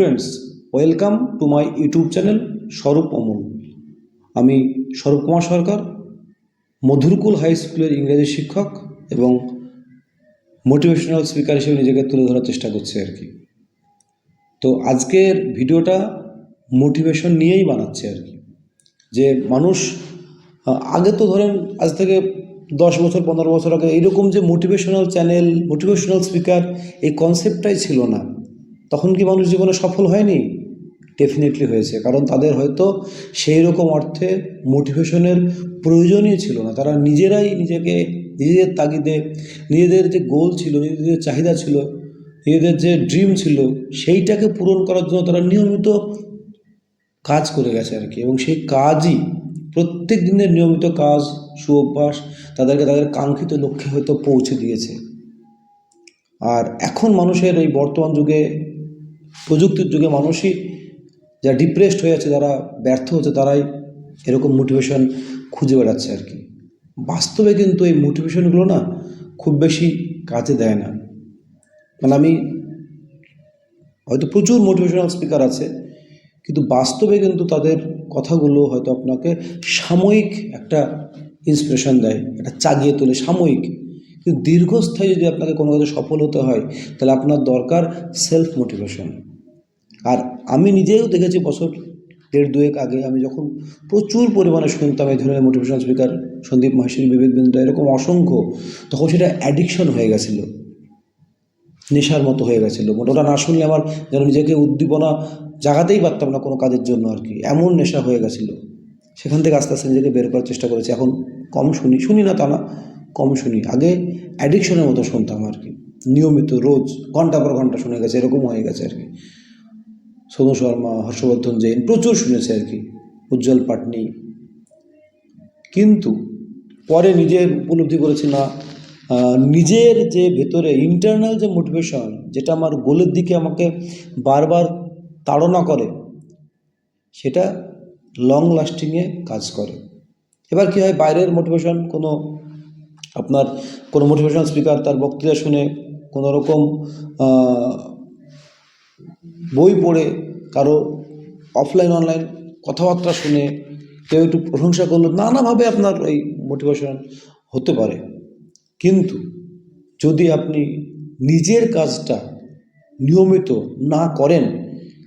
Friends welcome to my YouTube channel Swarup Amal আমি স্বরূপ কুমার সরকার Madhurkul high স্কুলের ইংরেজি শিক্ষক এবং মোটিভেশনাল স্পিকার হিসেবে নিজেকে তুলে ধরার চেষ্টা করছি আর কি। তো আজকের ভিডিওটা মোটিভেশন নিয়েই বানাচ্ছে আর কি। যে মানুষ, আগে তো ধরেন আজ থেকে দশ বছর, পনেরো বছর আগে এইরকম যে মোটিভেশনাল চ্যানেল মোটিভেশনাল স্পিকার এই কনসেপ্টটাই ছিল না। তখন কি মানুষ জীবনে সফল হয়নি? ডেফিনেটলি হয়েছে। কারণ তাদের হয়তো সেই রকম অর্থে মোটিভেশনের প্রয়োজনই ছিল না। তারা নিজেরাই নিজেকে, নিজেদের তাগিদে, নিজেদের যে গোল ছিল, নিজেদের চাহিদা ছিল, নিজেদের যে ড্রিম ছিল, সেইটাকে পূরণ করার জন্য তারা নিয়মিত কাজ করে গেছে আর কি। এবং সেই কাজই প্রত্যেক দিনের নিয়মিত কাজ, সুঅভ্যাস তাদেরকে তাদের কাঙ্ক্ষিত লক্ষ্যে হয়তো পৌঁছে দিয়েছে। আর এখন মানুষের এই বর্তমান যুগে প্রযুক্তির যুগে মানুষই যা ডিপ্রেসড হয়ে আছে, যারা ব্যর্থ হচ্ছে, তারাই এরকম মোটিভেশন খুঁজে বেড়াচ্ছে আর কি। বাস্তবে কিন্তু এই মোটিভেশনগুলো না খুব বেশি কাজে দেয় না। মানে আমি হয়তো প্রচুর মোটিভেশনাল স্পিকার আছে, কিন্তু বাস্তবে কিন্তু তাদের কথাগুলো হয়তো আপনাকে সাময়িক একটা ইন্সপিরেশন দেয়, একটা চাগিয়ে তোলে সাময়িক। কিন্তু দীর্ঘস্থায়ী যদি আপনাকে কোনো কাজে সফল হতে হয়, তাহলে আপনার দরকার সেলফ মোটিভেশন আর আমি নিজেও দেখেছি বছর দেড় দুয়েক আগে আমি যখন প্রচুর পরিমাণে শুনতাম এই ধরনের মোটিভেশনাল স্পিকার সন্দীপ মাহেশ্বরী বিবেক বিন্দু, এরকম অসংখ্য, তখন সেটা অ্যাডিকশন হয়ে গেছিল। নেশার মতো হয়ে গেছিল। ওটা না শুনলে আমার যেন নিজেকে উদ্দীপনা জাগাতেই পারতাম না কোনো কাজের জন্য আর কি। এমন নেশা হয়ে গেছিল। সেখান থেকে আস্তে আস্তে নিজেকে বের করার চেষ্টা করেছি। এখন কম শুনি শুনি না তা না, কম শুনি। আগে অ্যাডিকশনের মতো শুনতাম আর কি। নিয়মিত, রোজ, ঘণ্টা পর ঘণ্টা শুনে গেছে, এরকম হয়ে গেছে আর কি। সোনু শর্মা, হর্ষবর্ধন জৈন প্রচুর শুনেছে আর কি, উজ্জ্বল পাটনি। কিন্তু পরে নিজের উপলব্ধি করেছি না নিজের যে ভেতরে ইন্টারনাল যে মোটিভেশন যেটা আমার গোলের দিকে আমাকে বারবার তাড়না করে, সেটা লং লাস্টিংয়ে কাজ করে। এবার কী হয়, বাইরের মোটিভেশন কোনো আপনার কোনো মোটিভেশনাল স্পিকার তার বক্তৃতা শুনে কোনো রকম বই পড়ে, কারও অফলাইন অনলাইন কথাবার্তা শুনে, কেউ একটু প্রশংসা করল, নানাভাবে আপনার এই মোটিভেশন হতে পারে। কিন্তু যদি আপনি নিজের কাজটা নিয়মিত না করেন,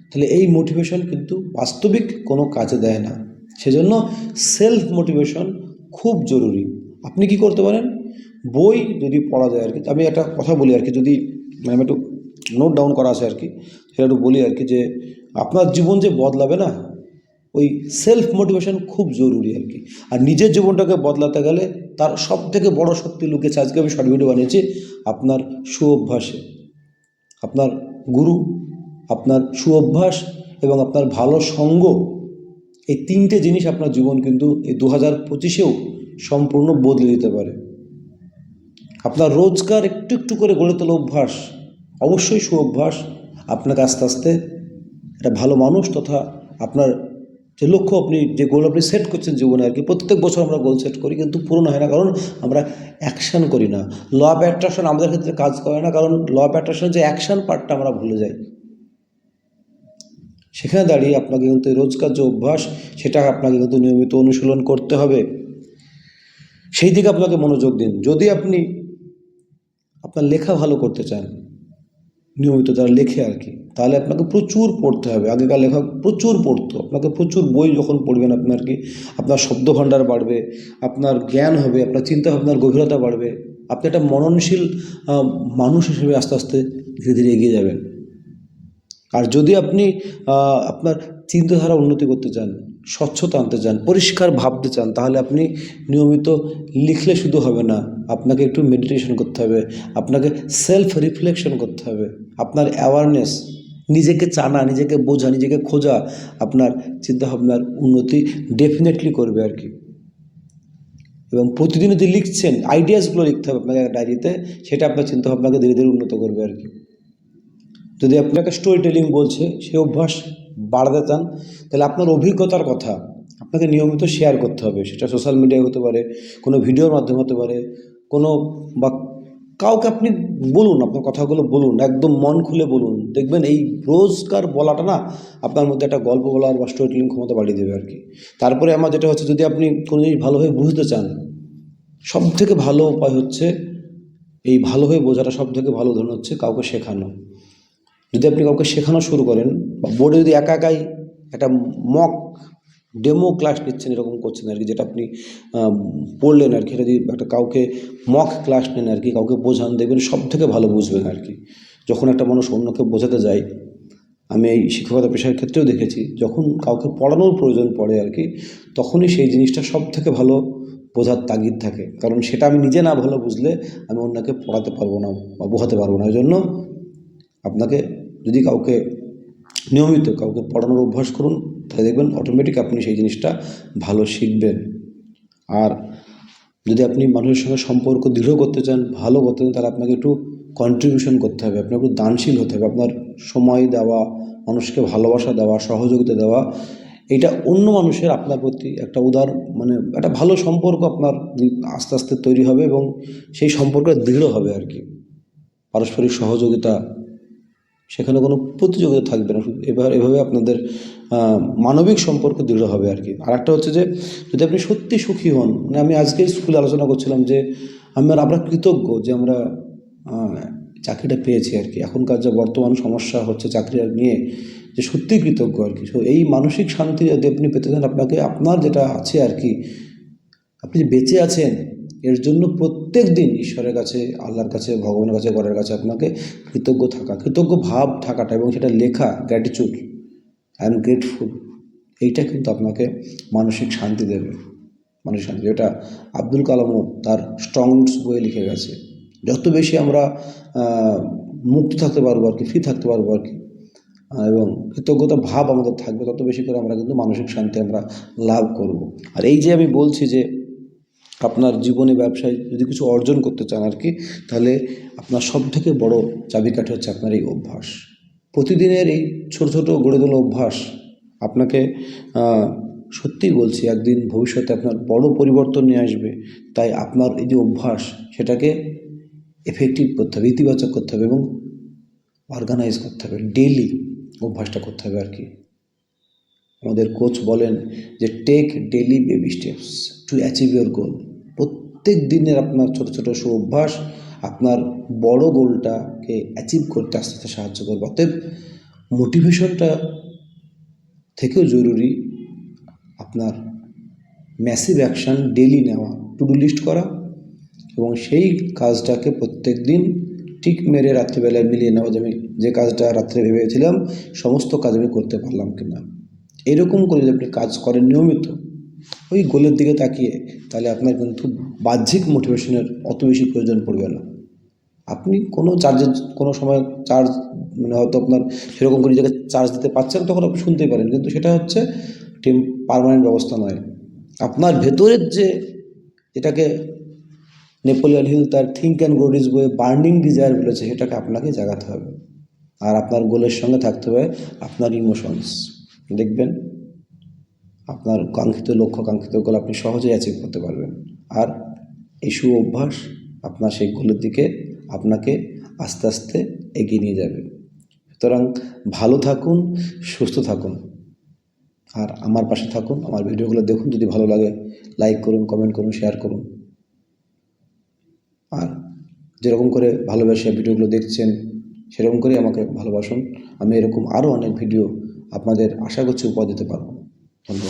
তাহলে এই মোটিভেশন কিন্তু বাস্তবিক কোনো কাজে দেয় না। সেজন্য সেলফ মোটিভেশন খুব জরুরি। আপনি কি করতে পারেন? বই যদি পড়া যায় আর কি আমি একটা কথা বলি আর কি, যদি মানে আমি একটু নোট ডাউন করা আছে আর কি। সেটা একটু বলি আর কি যে, আপনার জীবন যে বদলাবে না, ওই সেলফ মোটিভেশন খুব জরুরি আর কি। আর নিজের জীবনটাকে বদলাতে গেলে তার সব থেকে বড় শক্তি লুকেছে। আজকে আমি শর্ট ভিডিও বানিয়েছি, আপনার সুঅভ্যাসে। আপনার গুরু, আপনার সুঅভ্যাস এবং আপনার ভালো সঙ্গ, এই তিনটে জিনিস আপনার জীবন কিন্তু এই দু হাজার পঁচিশেও সম্পূর্ণ বদলে দিতে পারে। আপনার রোজগার একটু একটু করে গড়ে তোলা অভ্যাস অবশ্যই সুঅভ্যাস। আপনাকে আস্তে আস্তে একটা ভালো মানুষ তথা আপনার যে লক্ষ্য আপনি, যে গোল আপনি সেট করছেন জীবনে আর কি, প্রত্যেক বছর আমরা গোল সেট করি কিন্তু পূরণ হয় না, কারণ আমরা অ্যাকশান করি না। ল অফ অ্যাট্রাকশন আমাদের ক্ষেত্রে কাজ করে না, কারণ ল অফ অ্যাট্রাকশনের যে অ্যাকশান পার্টটা আমরা ভুলে যাই। সেখানে দাঁড়িয়ে আপনাকে কিন্তু রোজকার যে অভ্যাস, সেটা আপনাকে কিন্তু নিয়মিত অনুশীলন করতে হবে। সেই দিকে আপনাকে মনোযোগ দিন। যদি আপনি আপনার লেখা ভালো করতে চান নিয়মিত যারা লেখে আর কি, তাহলে আপনাকে প্রচুর পড়তে হবে। আগেকার লেখক প্রচুর পড়তো। আপনাকে প্রচুর বই যখন পড়বেন আপনার কি, আপনার শব্দ ভাণ্ডার বাড়বে, আপনার জ্ঞান হবে, আপনার চিন্তা ভাবনার গভীরতা বাড়বে, আপনি একটা মননশীল মানুষ হিসেবে আস্তে আস্তে ধীরে ধীরে এগিয়ে যাবেন। আর যদি আপনি আপনার চিন্তাধারা উন্নতি করতে চান, স্বচ্ছতা আনতে চান, পরিষ্কার ভাবতে চান, তাহলে আপনি নিয়মিত লিখলে শুধু হবে না, আপনাকে একটু মেডিটেশন করতে হবে, আপনাকে সেলফ রিফ্লেকশন করতে হবে, আপনার অ্যাওয়ারনেস নিজেকে জানা, নিজেকে বোঝা, নিজেকে খোঁজা, আপনার চিন্তাভাবনার উন্নতি ডেফিনেটলি করবে আর কি। এবং প্রতিদিন যদি লিখছেন আইডিয়াসগুলো লিখতে হবে আপনাকে ডায়েরিতে সেটা আপনার চিন্তাভাবনাকে ধীরে ধীরে উন্নত করবে আর কি। যদি আপনাকে স্টোরি টেলিং বলছে, সে অভ্যাস বাড়াতে চান, তাহলে আপনার অভিজ্ঞতার কথা আপনাকে নিয়মিত শেয়ার করতে হবে। সেটা সোশ্যাল মিডিয়ায় হতে পারে, কোনো ভিডিওর মাধ্যমে হতে পারে, কোনো বা কাউকে আপনি বলুন, আপনার কথাগুলো বলুন, একদম মন খুলে বলুন। দেখবেন এই রোজকার বলাটা না আপনার মধ্যে একটা গল্প বলার বা স্টোরি টেলিং ক্ষমতা বাড়িয়ে দেবে আর কি। তারপরে আমার যেটা হচ্ছে, যদি আপনি কোনো জিনিস ভালোভাবে বুঝতে চান সব থেকে ভালো উপায় হচ্ছে, এই ভালোভাবে বোঝাটা সব থেকে ভালো ধরন হচ্ছে কাউকে শেখানো। যদি আপনি কাউকে শেখানো শুরু করেন বা বোর্ডে যদি একা একাই একটা মক ডেমো ক্লাস নিচ্ছেন এরকম করছেন আর কি, যেটা আপনি পড়লেন আর কি, এটা যদি একটা কাউকে মক ক্লাস নেন আর কি, কাউকে বোঝান, দেখবেন সব থেকে ভালো বুঝবেন আর কি। যখন একটা মানুষ অন্যকে বোঝাতে যায়, আমি এই শিক্ষকতা পেশার ক্ষেত্রেও দেখেছি, যখন কাউকে পড়ানোর প্রয়োজন পড়ে আর কি, তখনই সেই জিনিসটা সব থেকে ভালো বোঝার তাগিদ থাকে। কারণ সেটা আমি নিজে না ভালো বুঝলে আমি অন্যকে পড়াতে পারব না বা বোঝাতে পারব না। ওই জন্য আপনাকে যদি কাউকে নিয়মিত কাউকে পড়ানোর অভ্যাস করুন, তাহলে দেখবেন অটোমেটিক আপনি সেই জিনিসটা ভালো শিখবেন। আর যদি আপনি মানুষের সঙ্গে সম্পর্ক দৃঢ় করতে চান, ভালো করতে চান, তাহলে আপনাকে একটু কন্ট্রিবিউশন করতে হবে। আপনাকে একটু দানশীল হতে হবে। আপনার সময় দেওয়া, মানুষকে ভালোবাসা দেওয়া, সহযোগিতা দেওয়া, এটা অন্য মানুষের আপনার প্রতি একটা উদার মানে একটা ভালো সম্পর্ক আপনার আস্তে আস্তে তৈরি হবে এবং সেই সম্পর্ক দৃঢ় হবে আর কি। পারস্পরিক সহযোগিতা সেখানে কোনো প্রতিযোগিতা থাকবে না। এবার এভাবে আপনাদের মানবিক সম্পর্ক দৃঢ় হবে আর কি। আর একটা হচ্ছে যে, যদি আপনি সত্যি সুখী হন মানে আমি আজকে স্কুলে আলোচনা করছিলাম যে, আমরা আমরা কৃতজ্ঞ যে আমরা চাকরিটা পেয়েছি আর কি। এখনকার যে বর্তমান সমস্যা হচ্ছে চাকরি নিয়ে, যে সত্যি কৃতজ্ঞ আর কি। এই মানসিক শান্তি যদি আপনি পেতে চান, আপনাকে, আপনার যেটা আছে আর কি, আপনি যে বেঁচে আছেন এর জন্য প্রত্যেক দিন ঈশ্বরের কাছে, আল্লাহর কাছে, ভগবানের কাছে, গড়ের কাছে আপনাকে কৃতজ্ঞ থাকা, কৃতজ্ঞ ভাব থাকাটা এবং সেটা লেখা গ্র্যাটিচিউড আই এম গ্রেটফুল এইটা কিন্তু আপনাকে মানসিক শান্তি দেবে, মানসিক শান্তি যেটা আব্দুল কালামও তার স্ট্রং রুটস বইয়ে লিখে গেছে। যত বেশি আমরা মুক্ত থাকতে পারব আর কি ফ্রি থাকতে পারব আর কি এবং কৃতজ্ঞতা ভাব আমাদের থাকবে, তত বেশি করে আমরা কিন্তু মানসিক শান্তি আমরা লাভ করব। আর এই যে আমি বলছি যে আপনার জীবনে ব্যবসায় যদি কিছু অর্জন করতে চান আর কি, তাহলে আপনার সব থেকে বড় চাবিকাঠি হচ্ছে আপনার এই অভ্যাস। প্রতিদিনের এই ছোট ছোট গড়ে তোলা অভ্যাস আপনাকে সত্যিই বলছি একদিন ভবিষ্যতে আপনার বড় পরিবর্তন নিয়ে আসবে। তাই আপনার এই যে অভ্যাস, সেটাকে এফেক্টিভ করতে হবে, ইতিবাচক করতে হবে এবং অর্গানাইজ করতে হবে। ডেলি অভ্যাসটা করতে হবে আর কি। আমাদের কোচ বলেন যে take daily baby steps to achieve your goal প্রত্যেক দিনের আপনার ছোট ছোট সু অভ্যাস আপনার বড় গোলটাকে অ্যাচিভ করতে আস্তে আস্তে সাহায্য করবে। অতএব মোটিভেশনটা থেকেও জরুরি আপনার ম্যাসিভ অ্যাকশান ডেলি নেওয়া টু ডু লিস্ট করা এবং সেই কাজটাকে প্রত্যেক দিন ঠিক মেরে রাত্রিবেলায় মিলিয়ে নেওয়া, যে আমি যে কাজটা রাত্রে ভেবেছিলাম, সমস্ত কাজ আমি করতে পারলাম কি না এরকম করে যদি আপনি কাজ করেন নিয়মিত ওই গোলের দিকে তাকিয়ে তাহলে আপনার কিন্তু বাহ্যিক মোটিভেশনের অত বেশি প্রয়োজন পড়বে না। আপনি কোনো চার্জের কোনো সময় চার্জ মানে হয়তো আপনার সেরকম করে জায়গায় চার্জ দিতে পারছেন তখন আপনি শুনতেই পারেন। কিন্তু সেটা হচ্ছে টেম পারমানেন্ট ব্যবস্থা নয়। আপনার ভেতরের যে এটাকে নেপোলিয়ান হিল তার থিঙ্ক অ্যান্ড গ্রোডিজ বইয়ে বার্নিং ডিজায়ার বলেছে, সেটাকে আপনাকে জাগাতে হবে। আর আপনার গোলের সঙ্গে থাকতে হবে আপনার ইমোশনস দেখবেন আপনার কাঙ্ক্ষিত লক্ষ্য, কাঙ্ক্ষিত গোল আপনি সহজেই অ্যাচিভ করতে পারবেন। আর এই সু অভ্যাস আপনার সেই গোলের দিকে আপনাকে আস্তে আস্তে এগিয়ে নিয়ে যাবে। সুতরাং ভালো থাকুন, সুস্থ থাকুন। আর আমার পাশে থাকুন, আমার ভিডিওগুলো দেখুন, যদি ভালো লাগে লাইক করুন কমেন্ট করুন শেয়ার করুন। আর যেরকম করে ভালোবেসে ভিডিওগুলো দেখছেন, সেরকম করেই আমাকে ভালোবাসুন। আমি এরকম আরও অনেক ভিডিও আপনাদের আশা করছি উপহার দিতে পারব। ধন্যবাদ।